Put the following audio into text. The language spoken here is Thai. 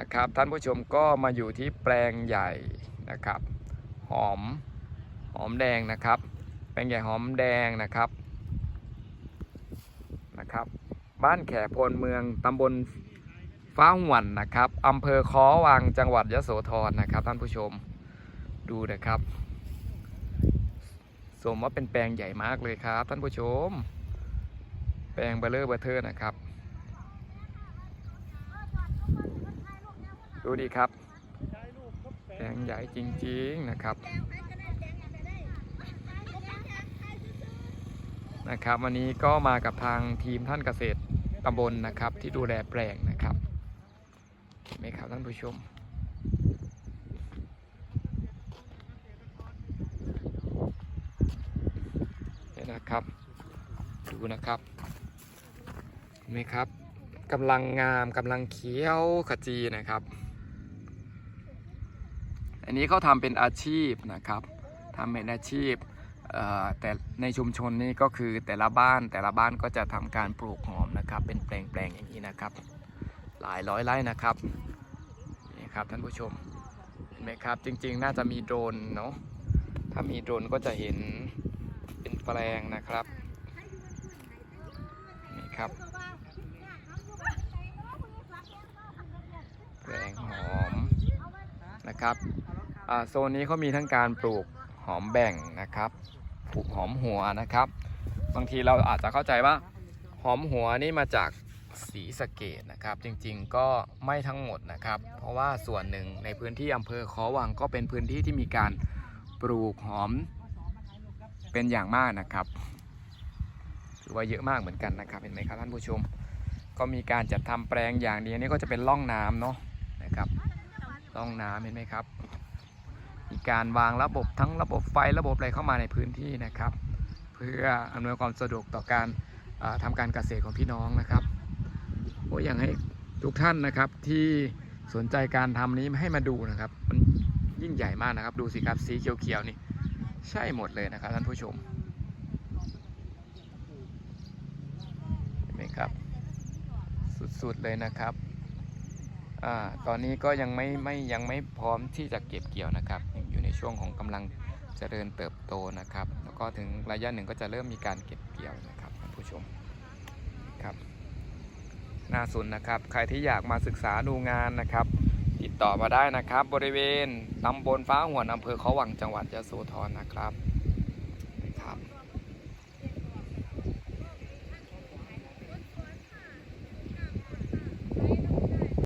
นะครับ ท่านผู้ชมก็มาอยู่ที่แปลงใหญ่นะครับ หอมหอมแดงนะครับ แปลงใหญ่หอมแดงนะครับนะครับ บ้านแขพลเมืองตำบลฟ้าหวันนะครับอำเภอคอวังจังหวัดยโสธรนะครับ ท่านผู้ชมดูนะครับสมว่าเป็นแปลงใหญ่มากเลยครับ ท่านผู้ชม แปลงเบลเลอร์เบอร์เทอร์นะครับ ดูดีครับแปลงใหญ่จริงๆนะครับ นะครับ วันนี้ก็มากับทางทีมท่านเกษตรตำบลนะครับ ที่ดูแลแปลงนะครับเห็นไหมครับท่านผู้ชมเห็นนะครับ ดูนะครับเห็นไหมครับกำลังงามกำลังเขียวขจีนะครับ อันนี้เขาทำเป็นอาชีพนะครับทำเป็นอาชีพแต่ในชุมชนนี่ก็คือแต่ละบ้านแต่ละบ้านก็จะทำการปลูกหอมนะครับ เป็นแปลงๆอย่างนี้นะครับ หลายร้อยไร่นะครับนี่ครับท่านผู้ชมเห็นไหมครับ จริงๆ น่าจะมีโดรนเนาะถ้ามีโดรนก็จะเห็นเป็นแปลงนะครับนี่ครับแปลงหอมนะครับ โซนนี้เขามีทั้งการปลูกหอมแบ่งนะครับปลูกหอมหัวนะครับ บางทีเราอาจจะเข้าใจว่า หอมหัวนี่มาจากสีสะเกดนะครับ จริงๆก็ไม่ทั้งหมดนะครับ เพราะว่าส่วนหนึ่งในพื้นที่อำเภอขอวังก็เป็นพื้นที่ที่มีการปลูกหอมเป็นอย่างมากนะครับถือว่าเยอะมากเหมือนกันนะครับ เห็นไหมครับท่านผู้ชม ก็มีการจัดทำแปลงอย่างนี้อันนี้ก็จะเป็นร่องน้ำเนาะนะครับร่องน้ำเห็นไหมครับ การวางระบบทั้งระบบไฟระบบอะไรเข้ามาในพื้นที่นะครับ เพื่ออำนวยความสะดวกต่อการทำาการเกษตรของพี่น้องนะครับโอ้อยากให้ทุกท่านนะครับที่สนใจการทำนี้ให้มาดูนะครับ มันยิ่งใหญ่มากนะครับ ดูสิครับสีเขียวๆนี่ ใช่หมดเลยนะครับท่านผู้ชมเห็นไหมครับ สุดๆเลยนะครับ ตอนนี้ก็ยังไม่ไม่ยังไม่พร้อมที่จะเก็บเกี่ยวนะครับยังอยู่ในช่วงของกำลังเจริญเติบโตนะครับ แล้วก็ถึงระยะหนึ่งก็จะเริ่มมีการเก็บเกี่ยวนะครับท่านผู้ชมครับน่าสนนะครับ ใครที่อยากมาศึกษาดูงานนะครับ ติดต่อมาได้นะครับ บริเวณตำบลฟ้าหวนอำเภอเขาวังจังหวัดยะโสธรนะครับ